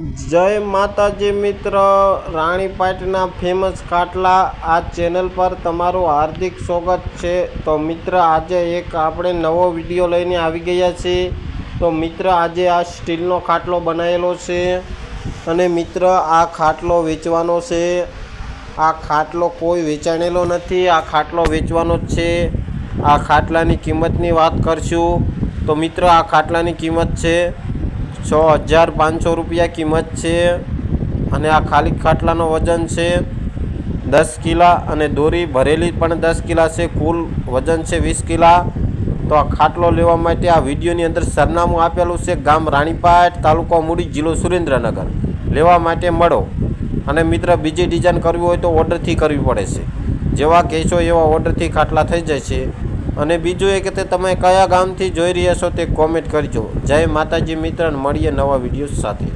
જય માતાજી મિત્ર, રાણીપાટના ફેમસ ખાટલા આ ચેનલ પર તમારું હાર્દિક સ્વાગત છે. તો મિત્ર, આજે એક આપણે નવો વીડિયો લઈને આવી ગયા છીએ. તો મિત્ર, આજે આ સ્ટીલનો ખાટલો બનાવેલો છે અને મિત્ર, આ ખાટલો વેચવાનો છે. આ ખાટલો કોઈ વેચાણેલો નથી, આ ખાટલો વેચવાનો જ છે. આ ખાટલાની કિંમતની વાત કરશું. તો મિત્ર, આ ખાટલાની કિંમત છે છ હજાર પાંચસો રૂપિયા કિંમત છે. અને આ ખાલી ખાટલાનો વજન છે દસ કિલા અને દોરી ભરેલી પણ દસ કિલા છે. કુલ વજન છે વીસ કિલા. તો આ ખાટલો લેવા માટે આ વિડીયોની અંદર સરનામું આપેલું છે ગામ રાણીપાટ, તાલુકો મૂડી, જિલ્લો સુરેન્દ્રનગર. લેવા માટે મળો. અને મિત્ર, બીજી ડિઝાઇન કરવી હોય તો ઓર્ડરથી કરવી પડે છે. જેવા કહેશો એવા ઓર્ડરથી ખાટલા થઈ છે અને બીજું એ કે તે તમે કયા ગામથી જોઈ રહ્યા છો તે કોમેન્ટ કરજો. જય માતાજી મિત્ર મળીએ નવા વીડિયો સાથે.